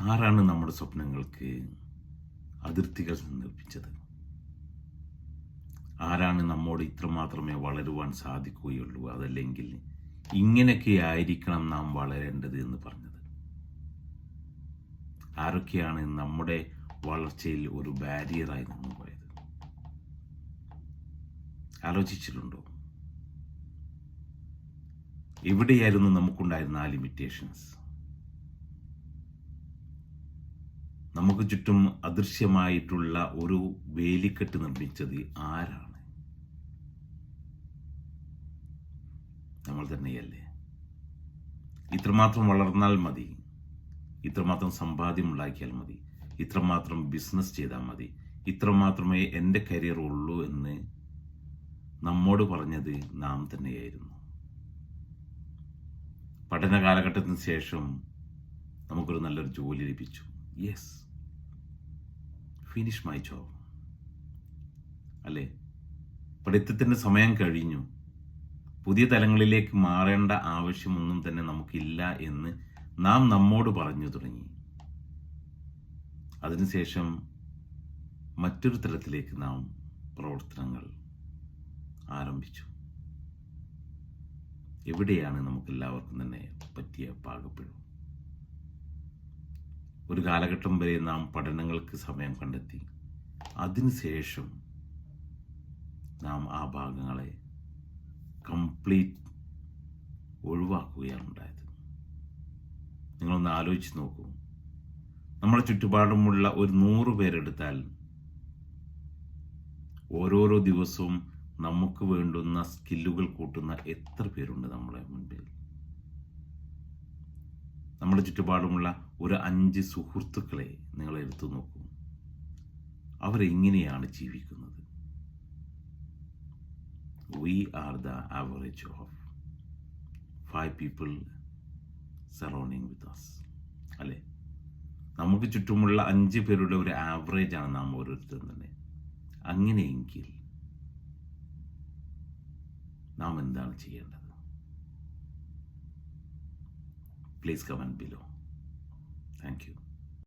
ആരാണ് നമ്മുടെ സ്വപ്നങ്ങൾക്ക് അതിർത്തികൾ സങ്കല്പിച്ചത് ആരാണ് നമ്മോട് ഇത്രമാത്രമേ വളരുവാൻ സാധിക്കുകയുള്ളൂ? അതല്ലെങ്കിൽ ഇങ്ങനെയൊക്കെ ആയിരിക്കണം നാം വളരേണ്ടത് എന്ന് പറഞ്ഞത്. ആരൊക്കെയാണ് നമ്മുടെ വളർച്ചയിൽ ഒരു ബാരിയറായി നിന്നു പോയത്? ആലോചിച്ചിട്ടുണ്ടോ? എവിടെയായിരുന്നു നമുക്കുണ്ടായിരുന്ന ആ ലിമിറ്റേഷൻസ് നമുക്ക് ചുറ്റും അദൃശ്യമായിട്ടുള്ള ഒരു വേലിക്കെട്ട് നിർമ്മിച്ചത് ആരാണ്? നമ്മൾ തന്നെയല്ലേ? ഇത്രമാത്രം വളർന്നാൽ മതി. ഇത്രമാത്രം സമ്പാദ്യം ഉണ്ടാക്കിയാൽ മതി. ഇത്രമാത്രം ബിസിനസ് ചെയ്താൽ മതി. ഇത്രമാത്രമേ എന്റെ കരിയർ ഉള്ളൂ എന്ന് നമ്മോട് പറഞ്ഞത് നാം തന്നെയായിരുന്നു. പഠന കാലഘട്ടത്തിന് ശേഷം നമുക്കൊരു നല്ലൊരു ജോലി ലഭിച്ചു. യെസ് ഫിനിഷ് മൈ ജോബ് അല്ലേ? പഠിത്തത്തിന്റെ സമയം കഴിഞ്ഞു. പുതിയ തലങ്ങളിലേക്ക് മാറേണ്ട ആവശ്യമൊന്നും തന്നെ നമുക്കില്ല എന്ന് നാം നമ്മോട് പറഞ്ഞു തുടങ്ങി. അതിനുശേഷം മറ്റൊരു തലത്തിലേക്ക് നാം പ്രവർത്തനങ്ങൾ ആരംഭിച്ചു. എവിടെയാണ് നമുക്കെല്ലാവർക്കും തന്നെ പറ്റിയ പാകപ്പെടും ഒരു കാലഘട്ടം വരെ നാം പഠനങ്ങൾക്ക് സമയം കണ്ടെത്തി. അതിനുശേഷം നാം ആ ഭാഗങ്ങളെ കംപ്ലീറ്റ് ഒഴിവാക്കുകയാണ് ഉണ്ടായത് നിങ്ങളൊന്ന് ആലോചിച്ച് നോക്കൂ. നമ്മുടെ ചുറ്റുപാടുമുള്ള ഒരു നൂറ് പേരെടുത്താൽ ഓരോരോ ദിവസവും നമുക്ക് വേണ്ടുന്ന സ്കില്ലുകൾ കൂട്ടുന്ന എത്ര പേരുണ്ട് നമ്മുടെ മുൻപിൽ? നമ്മുടെ ചുറ്റുപാടുമുള്ള ഒരു അഞ്ച് സുഹൃത്തുക്കളെ നിങ്ങൾ എടുത്തു നോക്കൂ. അവരെങ്ങനെയാണ് ജീവിക്കുന്നത്. We are the average of five people surrounding with us അല്ലേ? നമുക്ക് ചുറ്റുമുള്ള അഞ്ച് പേരുടെ ഒരു ആവറേജ് ആണ് നാം ഓരോരുത്തരും തന്നെ. അങ്ങനെയെങ്കിൽ നാം എന്താണ് ചെയ്യേണ്ടത്? please comment below. Thank you.